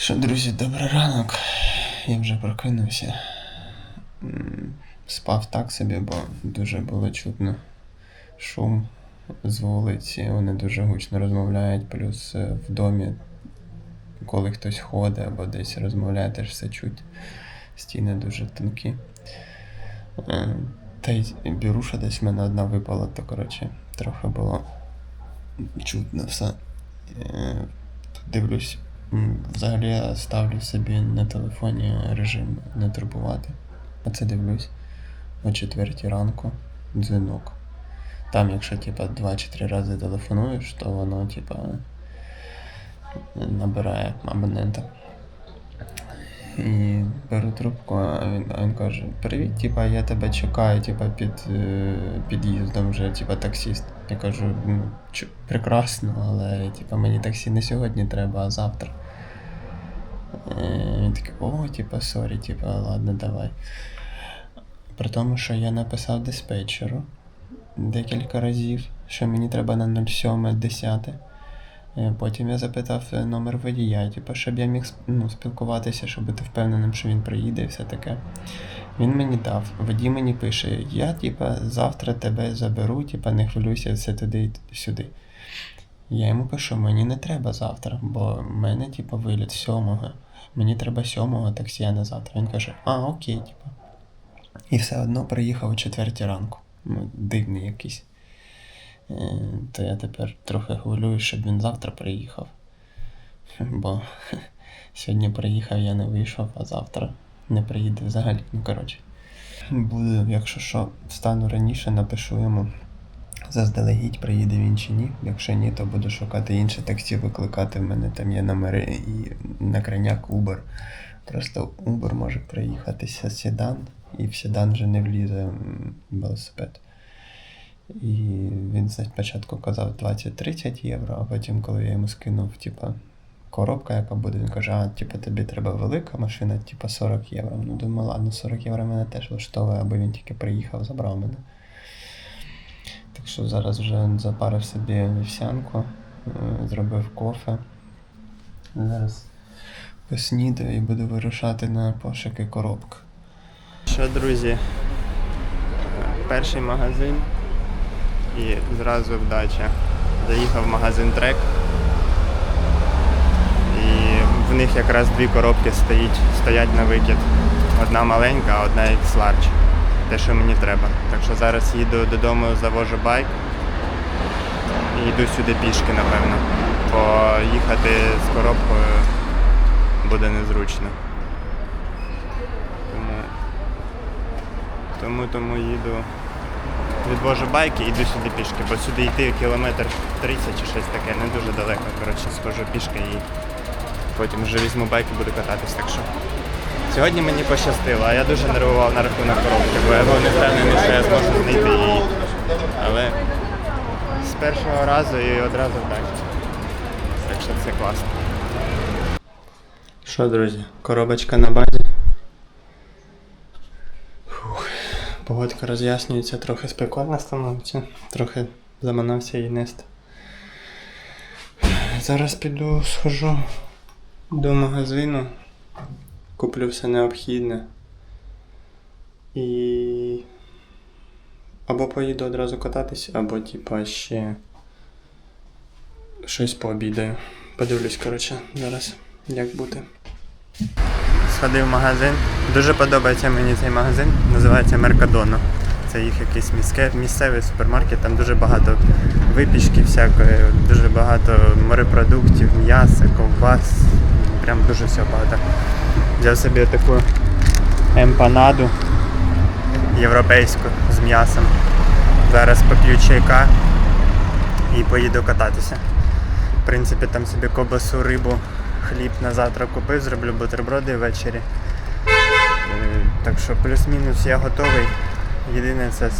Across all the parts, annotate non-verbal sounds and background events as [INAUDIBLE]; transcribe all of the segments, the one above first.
Що, друзі, добрий ранок. Я вже прокинувся. Спав так собі, бо дуже було чутно шум з вулиці. Вони дуже гучно розмовляють, плюс е, в домі, коли хтось ходить або десь розмовляє, теж все чуть. Стіни дуже тонкі. Е, Та й біруша десь в мене одна випала, то коротше, трохи було чутно все. Е, Дивлюсь, взагалі я ставлю собі на телефоні режим не турбувати. Оце дивлюсь о четвертій ранку дзвінок. Там, якщо типа два чи три рази телефонуєш, то воно типа набирає абонента. І беру трубку, а він, а він каже: Привіт, типа, я тебе чекаю, типа, під е, під'їздом вже, типа, таксіст. Я кажу, ну, прекрасно, але типа, мені таксі не сьогодні треба, а завтра. Е, Він такий, о, типа, сорі, типа, ладно, давай. При тому, що я написав диспетчеру декілька разів, що мені треба на 07.10. Е, Потім я запитав е, номер водія, типу, щоб я міг ну, спілкуватися, щоб бути впевненим, що він приїде і все таке. Він мені дав. Водій мені пише: я, типа, завтра тебе заберу, типа, не хвилюйся, все туди і сюди. Я йому пишу, мені не треба завтра, бо в мене, типа, виліт сьомого. Мені треба сьомого таксі, а не завтра. Він каже, а, окей, типа. І все одно приїхав о четвертій ранку. Ну, дивний якийсь. Е, То я тепер трохи хвилююсь, щоб він завтра приїхав. Бо сьогодні приїхав, я не вийшов, а завтра не приїде взагалі. Ну, коротше. Буду, якщо що, встану раніше, напишу йому. Заздалегідь приїде він чи ні. Якщо ні, то буду шукати інше таксі, викликати. В мене там є номери і на крайняк Uber. Просто Uber може приїхатися седан, і в седан вже не влізе велосипед. І він спочатку казав 20-30 євро, а потім, коли я йому скинув, типа, коробка, яка буде, він каже, а типа, тобі треба велика машина, типа 40 євро. Ну, думаю, ладно, 40 євро мене теж влаштовує, аби він тільки приїхав, забрав мене. Так що зараз вже запарив собі вівсянку, е, зробив кофе. Зараз поснідаю і буду вирушати на пошуки коробки. Що, друзі? Перший магазин і зразу вдача. Заїхав в магазин трек. І в них якраз дві коробки стоять, стоять на викид. Одна маленька, а одна X Large. Те, що мені треба. Так що зараз їду додому, завожу байк і йду сюди пішки, напевно. Бо їхати з коробкою буде незручно. Тому, тому, тому їду відвожу байки і йду сюди пішки, бо сюди йти кілометр 30 чи щось таке, не дуже далеко. Коротше, схожу пішки і потім вже візьму байк і буду кататись. Так що сьогодні мені пощастило, а я дуже нервував на рахунок коробки, бо я був не впевнений, що я зможу знайти її. Але з першого разу і одразу вдача. Так що це класно. Що, друзі, коробочка на базі. Фух. Погодка роз'яснюється, трохи спекотна становиться, трохи заманався її нести. Зараз піду схожу до магазину, куплю все необхідне. І або поїду одразу кататись, або типа ще щось пообідаю. Подивлюсь, коротше, зараз як бути. Сходив в магазин. Дуже подобається мені цей магазин. Називається Меркадоно. Це їх якийсь міське, місцевий супермаркет, там дуже багато випічки всякої, дуже багато морепродуктів, м'яса, ковбас. Прям дуже всього багато. Взяв собі таку емпанаду європейську з м'ясом. Зараз поп'ю чайка і поїду кататися. В принципі, там собі кобасу, рибу, хліб на завтра купив, зроблю бутерброди ввечері. Е, Так що плюс-мінус я готовий. Єдине це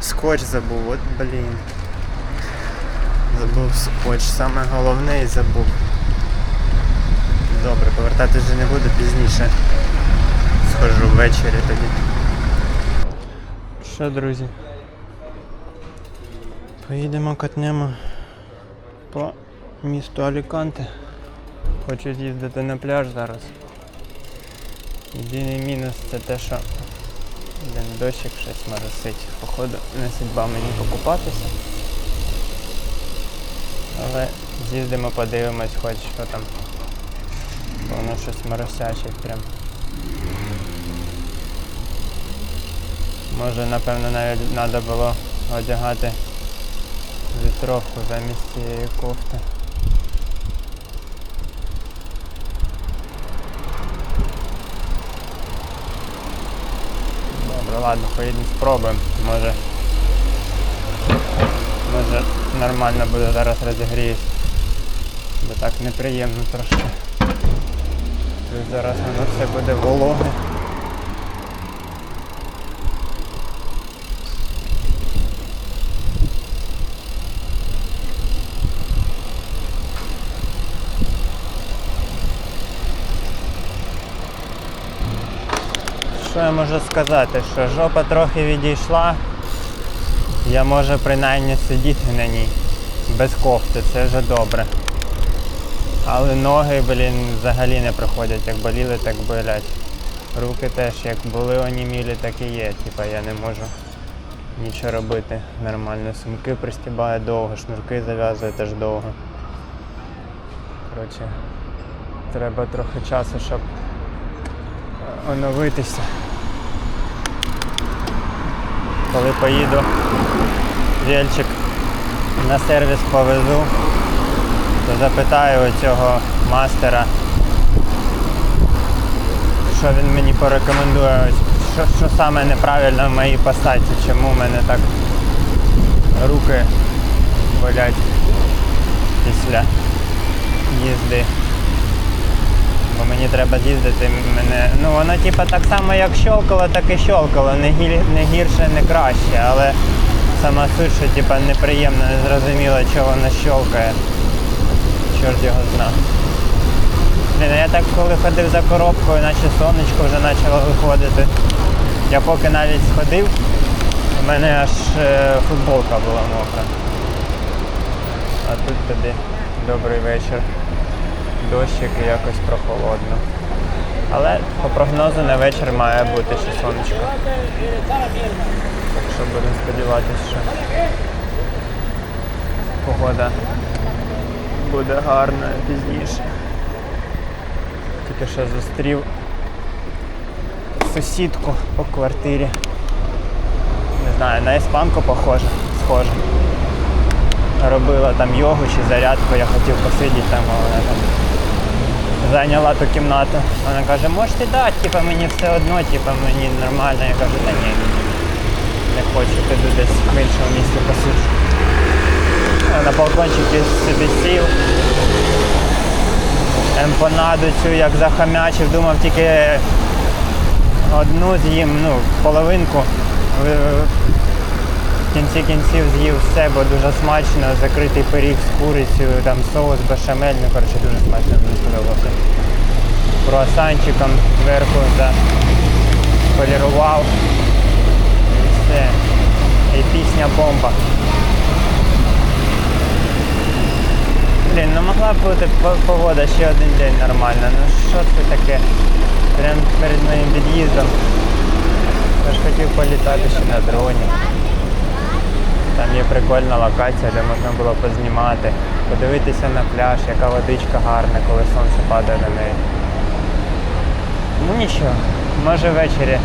скотч забув, от блін. Забув скотч, саме головне і забув. Добре, повертатись вже не буду пізніше. Схожу ввечері тоді. Що, друзі? Поїдемо катнемо по місту Аліканте. Хочу з'їздити на пляж зараз. Єдиний мінус це те, що блін, дощик щось моросить. Походу, не судьба мені покупатися. Але з'їздимо, подивимось, хоч що там. Воно щось моросяче прям. Може, напевно, навіть треба було одягати вітровку замість цієї кофти. Добре, ладно, поїдемо спробуємо. Може. Може нормально буде зараз розігріюсь. Бо так неприємно трошки. Тут зараз воно все буде вологе. Що я можу сказати? Що жопа трохи відійшла. Я можу принаймні сидіти на ній. Без кофти, це вже добре. Але ноги, блін, взагалі не проходять. Як боліли, так болять. Руки теж як були онімілі, так і є. Типа я не можу нічого робити нормально. Сумки пристібаю довго, шнурки зав'язую теж довго. Коротше, треба трохи часу, щоб е, оновитися. Коли поїду вільчик на сервіс повезу, то запитаю цього мастера, що він мені порекомендує, що, що саме неправильно в моїй посадці, чому в мене так руки болять після їзди. Бо мені треба з'їздити, мене. Ну воно типа так само як щолкало, так і щолкало. Не, гір, не гірше, не краще, але сама суть, що типа неприємно, не зрозуміло, чого воно щолкає. Чорт його зна. Блін, я так коли ходив за коробкою, наче сонечко вже почало виходити. Я поки навіть сходив, у мене аж е, футболка була мокра. А тут тобі добрий вечір дощик і якось прохолодно. Але по прогнозу на вечір має бути ще сонечко. Так що будемо сподіватися, що погода буде гарна пізніше. Тільки що зустрів сусідку по квартирі. Не знаю, на іспанку похоже, схоже. Робила там йогу чи зарядку, я хотів посидіти там, а вона там зайняла ту кімнату. Вона каже, можете дати, типа мені все одно, типа мені нормально. Я кажу, та ні. Не хочу, піду десь в іншому місці посиджу. Я На балкончики собі сів. Емпонаду цю як захамячив, думав тільки одну з'їм, ну, половинку. В- в кінці кінців з'їв все, бо дуже смачно, закритий пиріг з курицею, там соус бешамель, ну коротше дуже смачно мені сподобався. Круасанчиком зверху полірував. І все. І пісня бомба. Блін, ну могла б бути погода ще один день нормальна. Ну що це таке? Прям перед моїм від'їздом. Я ж хотів політати ще на дроні. Там є прикольна локація, де можна було познімати, подивитися на пляж, яка водичка гарна, коли сонце падає на неї. Ну нічого, може ввечері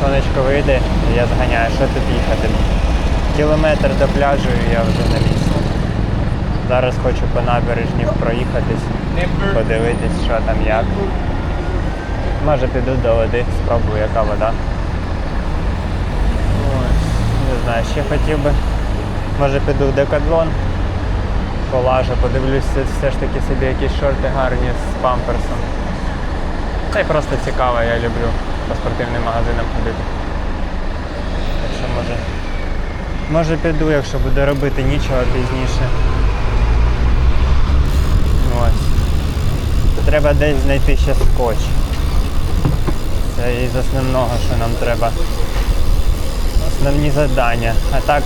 сонечко вийде і я зганяю, що тут їхати. Кілометр до пляжу і я вже на місці. Зараз хочу по набережні проїхатись, подивитись, що там як. Може піду до води, спробую, яка вода. Ось, не знаю, ще хотів би. Може піду в декатлон, полажу, подивлюсь все ж таки собі якісь шорти гарні з памперсом. Та й просто цікаво, я люблю по спортивним магазинам ходити. Так що може. Може піду, якщо буду робити нічого пізніше. Ось. Треба десь знайти ще скотч. Це із основного, що нам треба основні завдання. А так,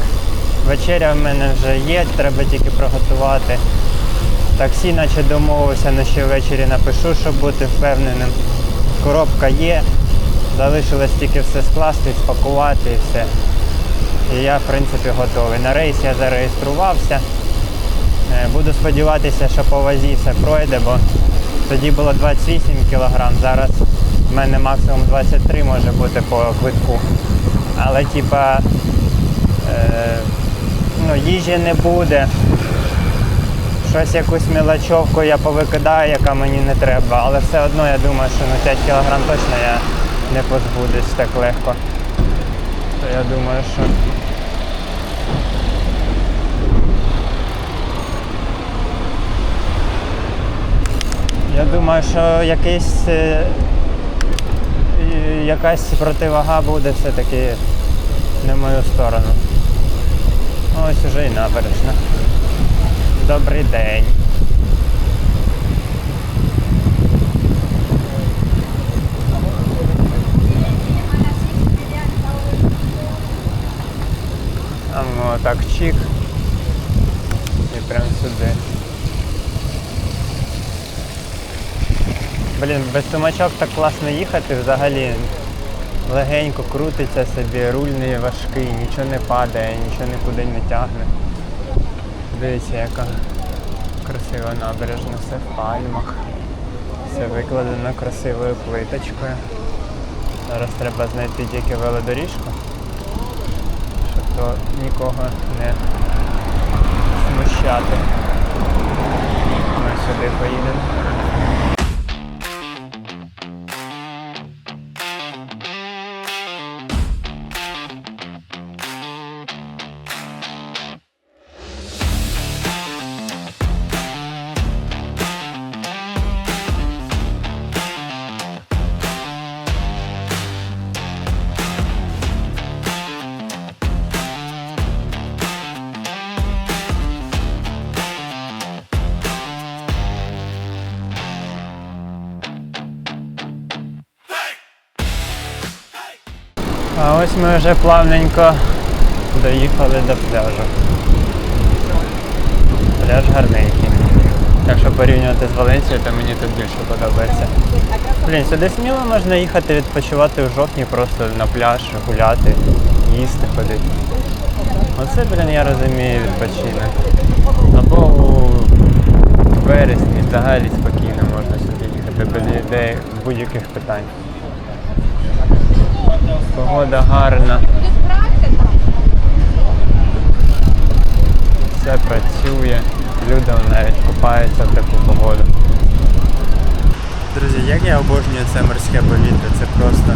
вечеря в мене вже є, треба тільки приготувати Таксі, наче домовився, на ще ввечері напишу, щоб бути впевненим. Коробка є. Залишилось тільки все скласти, спакувати і все. І я, в принципі, готовий. На рейс я зареєструвався. Е, Буду сподіватися, що по вазі все пройде, бо тоді було 28 кг, зараз в мене максимум 23 може бути по квитку. Але типа е, ну, їжі не буде. Щось якусь мілочовку я повикидаю, яка мені не треба, але все одно я думаю, що на 5 кг точно я не позбудусь так легко. То я думаю, що Я думаю, що якийсь, е, якась противага буде все-таки на мою сторону. Ось уже і набережна. Добрий день. А ну так чик. І прям сюди. Блін, без сумачок так класно їхати взагалі. Легенько крутиться собі, руль не важкий, нічого не падає, нічого нікуди не тягне. Дивіться, яка красива набережна, все в пальмах. Все викладено красивою плиточкою. Зараз треба знайти тільки велодоріжку, щоб то нікого не смущати. Ми сюди поїдемо. Ось ми вже плавненько доїхали до пляжу. Пляж гарненький. Якщо порівнювати з Валенцією, то мені тут більше подобається. Блін, сюди сміло можна їхати відпочивати в жовтні, просто на пляж, гуляти, їсти, ходити. Оце, блін, я розумію відпочинок. Або у вересні взагалі спокійно можна сюди їхати без ідей будь-яких питань. Погода гарна. Все працює. Люди навіть купаються в таку погоду. Друзі, як я обожнюю це морське повітря, це просто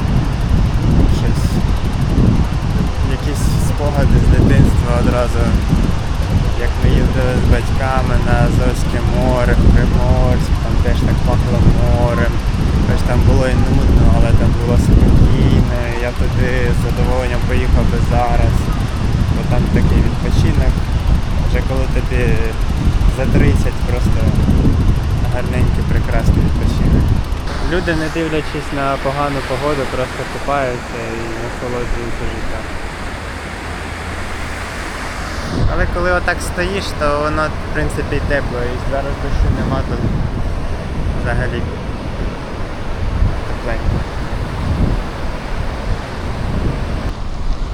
щось. Якісь спогади з дитинства одразу. Як ми їздили з батьками на Азовське море, в Приморськ, там теж так пахло морем. Хоч там було і нудно, але там було спокійно. Я туди з задоволенням поїхав би зараз, бо там такий відпочинок. Вже коли тобі за 30 просто гарненький, прекрасний відпочинок. Люди, не дивлячись на погану погоду, просто купаються і насолоджуються життям. Але коли отак стоїш, то воно в принципі і тепло. І зараз дощу нема, то взагалі тепленько.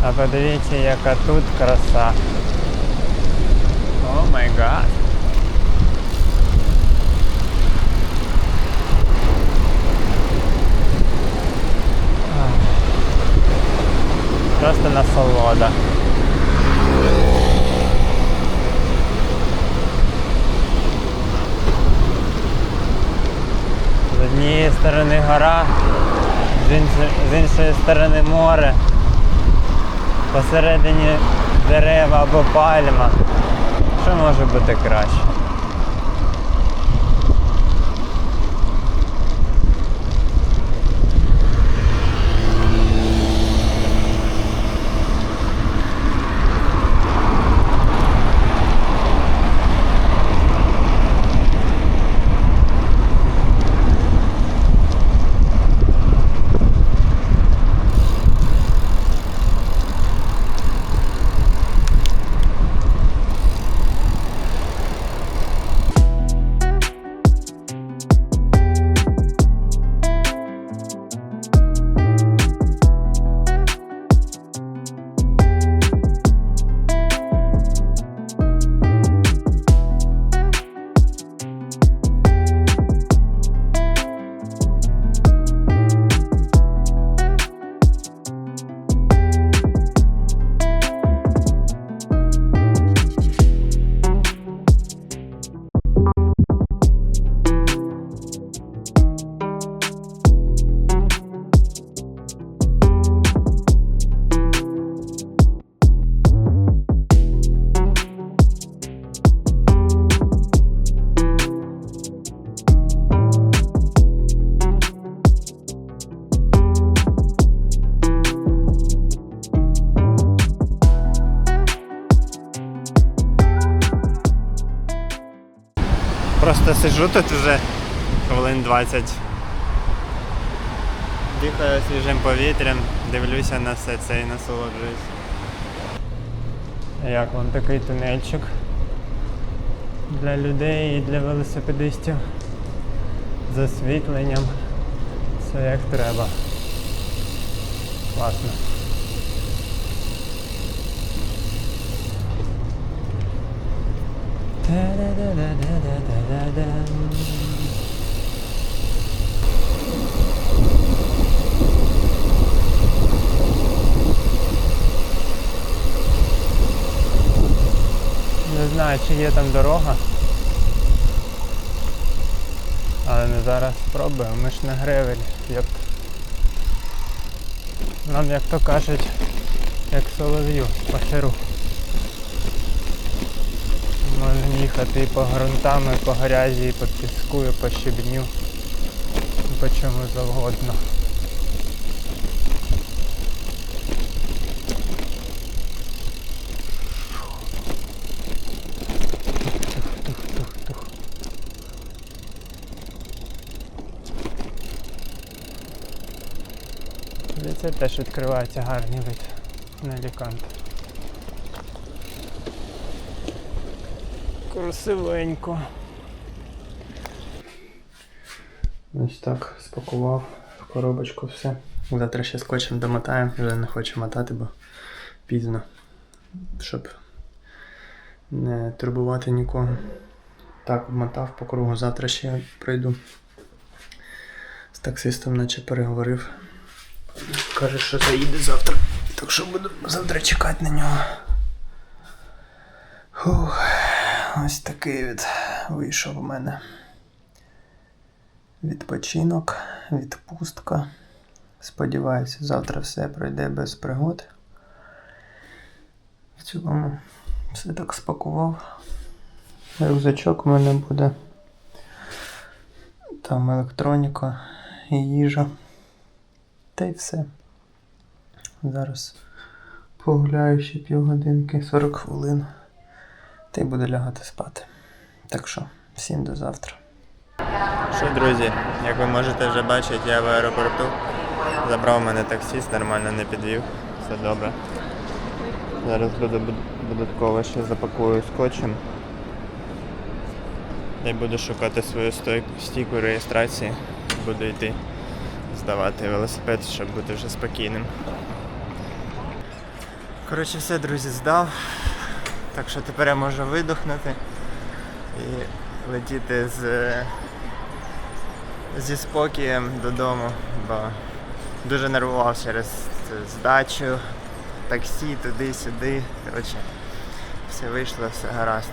А подивіться, яка тут краса. О май гад. Просто насолода. Сторони гора, з іншої, сторони море, посередині дерева або пальма. Що може бути краще? Сижу тут вже хвилин 20. Дихаю свіжим повітрям, дивлюся на все це і насолоджуюсь. Як вам такий тунельчик для людей і для велосипедистів з освітленням. Все як треба. Класно. Не знаю, чи є там дорога. Але ми зараз спробуємо, ми ж на гревель, йоп. Нам, як то кажуть, як солов'ю, по херу. Можна їхати і по ґрунтам, і по грязі, і по піску, і по щебню, і по чому завгодно. Це теж відкривається гарний вид на Аліканте. Красивенько. Ось так спакував в коробочку все. Завтра ще скотчем домотаємо, вже не хочу мотати, бо пізно. Щоб не турбувати нікого. Так, обмотав по кругу, завтра ще пройду. З таксистом наче переговорив. Каже, що заїде завтра. Так що буду завтра чекати на нього. Фух, ось такий від вийшов у мене. Відпочинок, відпустка. Сподіваюся, завтра все пройде без пригод. В цілому все так спакував. Рюкзачок у мене буде. Там електроніка і їжа. Та й все. Зараз погуляю ще півгодинки, 40 хвилин. Та й буду лягати спати. Так що, всім до завтра. Що, друзі, як ви можете вже бачити, я в аеропорту. Забрав мене таксіст, нормально не підвів. Все добре. Зараз буду додатково ще запакую скотчем. І буду шукати свою стійку реєстрації. Буду йти здавати велосипед, щоб бути вже спокійним. Коротше, все, друзі, здав. Так що тепер я можу видохнути і летіти з, зі спокієм додому, бо дуже нервував через здачу, таксі, туди-сюди. Коротше, все вийшло, все гаразд.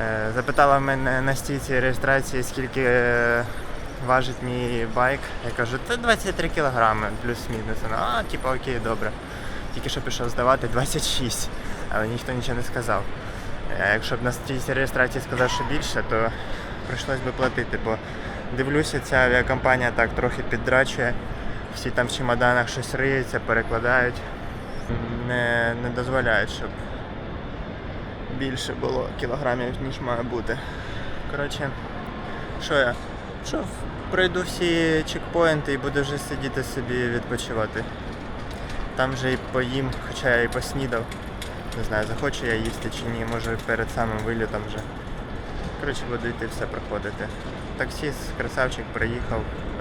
Е, Запитала мене на стійці реєстрації, скільки е, важить мій байк. Я кажу, це 23 кілограми плюс-мінус. А, типу, окей, добре. Тільки що пішов здавати 26, але ніхто нічого не сказав. Е, Якщо б на стійці реєстрації сказав, що більше, то прийшлось би платити, бо дивлюся, ця авіакомпанія так трохи піддрачує. Всі там в чемоданах щось риються, перекладають. Не, не дозволяють, щоб більше було кілограмів, ніж має бути. Коротше, що я? Що, пройду всі чекпоінти і буду вже сидіти собі відпочивати. Там вже і поїм, хоча я і поснідав. Не знаю, захочу я їсти чи ні, може перед самим вильотом вже. Коротше, буду йти все проходити. Таксіст, красавчик приїхав,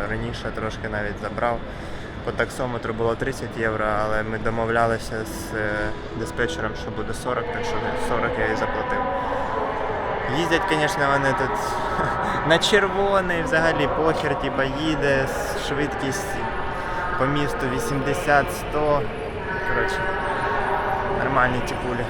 раніше трошки навіть забрав. По таксометру було 30 євро, але ми домовлялися з е, диспетчером, що буде 40, так що 40 я і заплатив. Їздять, звісно, вони тут [LAUGHS] на червоний, взагалі похер, типа їде, швидкість по місту 80-100. Коротше, нормальні тіпулі.